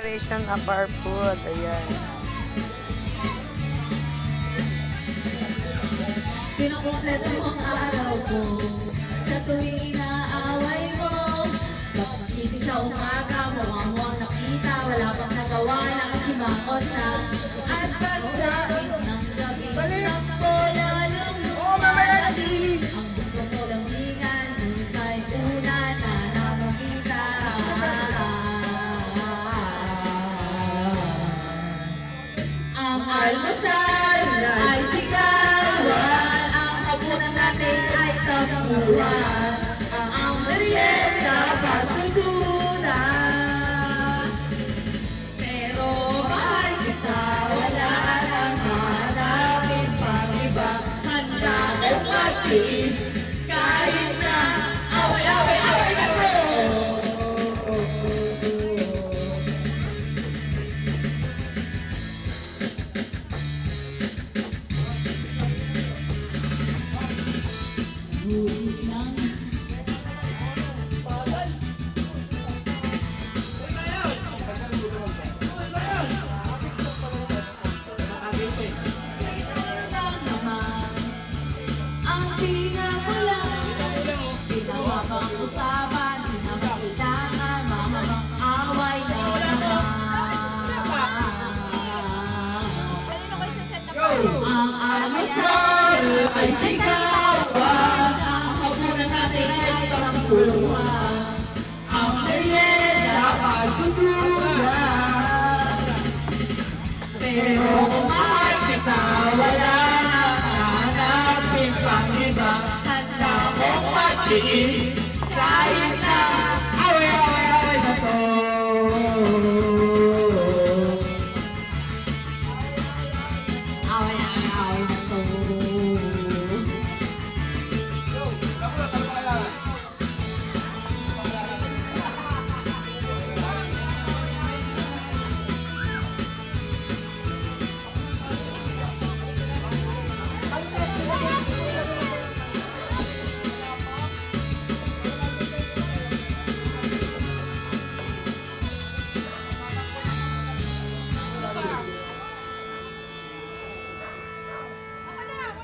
Celebration of our food. Ayan. Pinukumpleto mo ang araw ko Sa tuwing inaaway mo Pagkakising sa umaga mo ang nakita Wala pang nagawa Nakasimangot na At pagsain ng tampuan Ang merienda pagtutunan Pero mahal kita Wala nang usapan, di naman kailangan Mahabang away na naman Ang almasal ay sigawan magtiis kahit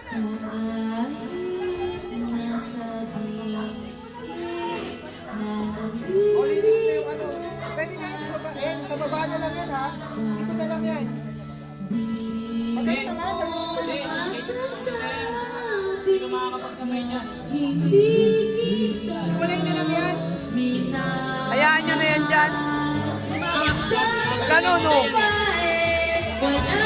Kahit nasabi na nandito Pwede na sa baba, yan, sa baba lang yan ha. Dito na lang yan. Maganda naman, masasabi na hindi kita Walay na lang yan. Hayaan nyo na yan dyan. Ganun, oh. babae, wala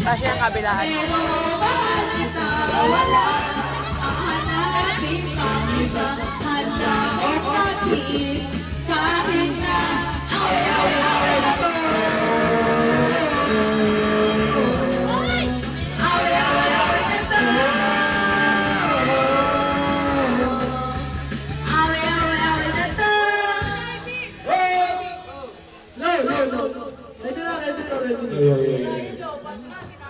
Tapos yung kabilaan. Pero wala Ang hanapin pang iba Handa kong magtiis Kahit na away, away, away na to Away, away, away na to Away,